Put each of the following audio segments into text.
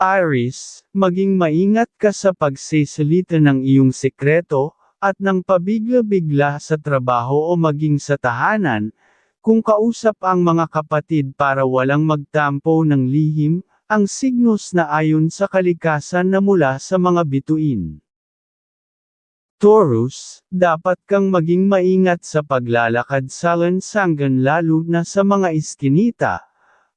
Iris, maging maingat ka sa pagsisalita ng iyong sekreto, at ng pabigla-bigla sa trabaho o maging sa tahanan, kung kausap ang mga kapatid para walang magtampo ng lihim, ang signos na ayon sa kalikasan na mula sa mga bituin. Taurus, dapat kang maging maingat sa paglalakad sa lansangan lalo na sa mga iskinita,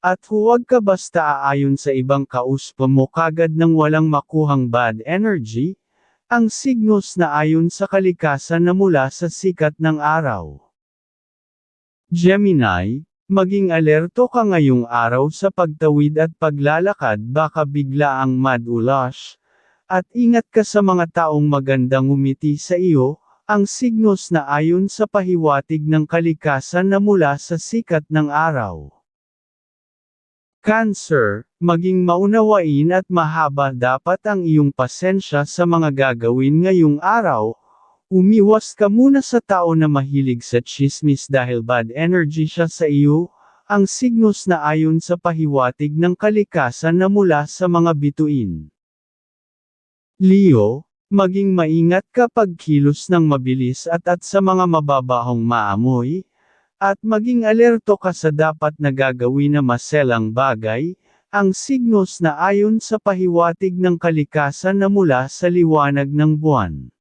at huwag ka basta aayon sa ibang kauspa mo kagad nang walang makuhang bad energy, ang signos na ayon sa kalikasan na mula sa sikat ng araw. Gemini, maging alerto ka ngayong araw sa pagtawid at paglalakad baka bigla ang madulash, at ingat ka sa mga taong magandang umiti sa iyo, ang signos na ayon sa pahiwatig ng kalikasan na mula sa sikat ng araw. Cancer, maging maunawain at mahaba dapat ang iyong pasensya sa mga gagawin ngayong araw. Umiwas ka muna sa tao na mahilig sa chismis dahil bad energy siya sa iyo, ang signos na ayon sa pahiwatig ng kalikasan na mula sa mga bituin. Leo, maging maingat kapag kilos ng mabilis at at sa mga mababahong maamoy, at maging alerto ka sa dapat na gagawin na maselang bagay, ang signos na ayon sa pahiwatig ng kalikasan na mula sa liwanag ng buwan.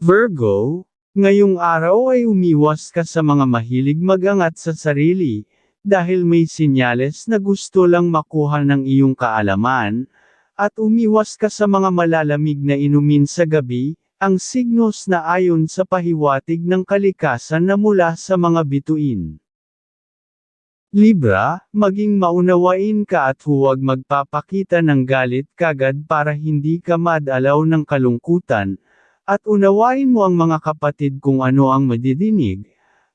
Virgo, ngayong araw ay umiwas ka sa mga mahilig magangat sa sarili, dahil may sinyales na gusto lang makuha ng iyong kaalaman, at umiwas ka sa mga malalamig na inumin sa gabi, ang signos na ayon sa pahiwatig ng kalikasan na mula sa mga bituin. Libra, maging maunawain ka at huwag magpapakita ng galit kagad para hindi ka madalaw ng kalungkutan, at unawain mo ang mga kapatid kung ano ang madidinig,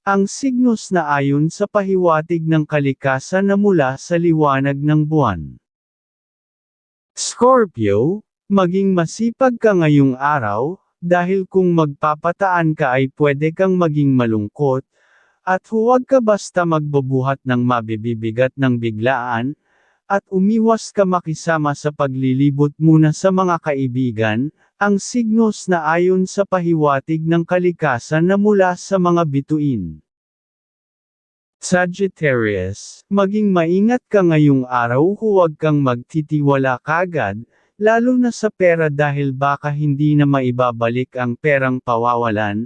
ang signos na ayon sa pahiwatig ng kalikasan na mula sa liwanag ng buwan. Scorpio, maging masipag ka ngayong araw, dahil kung magpapataan ka ay pwede kang maging malungkot, at huwag ka basta magbubuhat ng mabibibigat ng biglaan, at umiwas ka makisama sa paglilibot muna sa mga kaibigan, ang signos na ayon sa pahiwatig ng kalikasan na mula sa mga bituin. Sagittarius, maging maingat ka ngayong araw huwag kang magtitiwala kagad, lalo na sa pera dahil baka hindi na maibabalik ang perang pawawalan,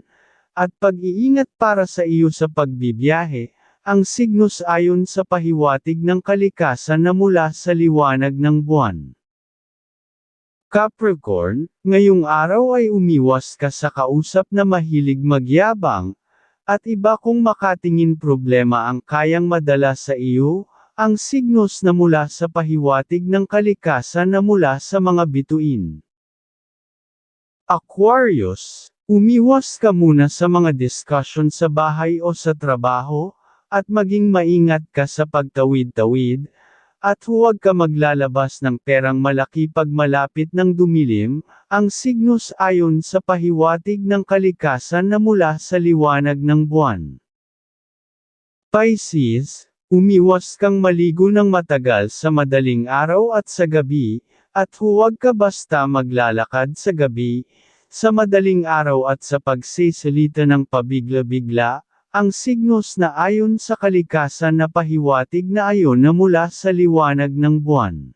at pag-iingat para sa iyo sa pagbibiyahe, ang signos ayon sa pahiwatig ng kalikasan na mula sa liwanag ng buwan. Capricorn, ngayong araw ay umiwas ka sa kausap na mahilig magyabang, at iba kung makatingin problema ang kayang madala sa iyo, ang signos na mula sa pahiwatig ng kalikasan na mula sa mga bituin. Aquarius, umiwas ka muna sa mga discussion sa bahay o sa trabaho, at maging maingat ka sa pagtawid-tawid, at huwag ka maglalabas ng perang malaki pag malapit ng dumilim, ang signos ayon sa pahiwatig ng kalikasan na mula sa liwanag ng buwan. Pisces, Umiwas kang maligo ng matagal sa madaling araw at sa gabi, at huwag ka basta maglalakad sa gabi, sa madaling araw at sa pagsisalita ng pabigla-bigla, ang signos na ayon sa kalikasan na pahiwatig na ayon na mula sa liwanag ng buwan.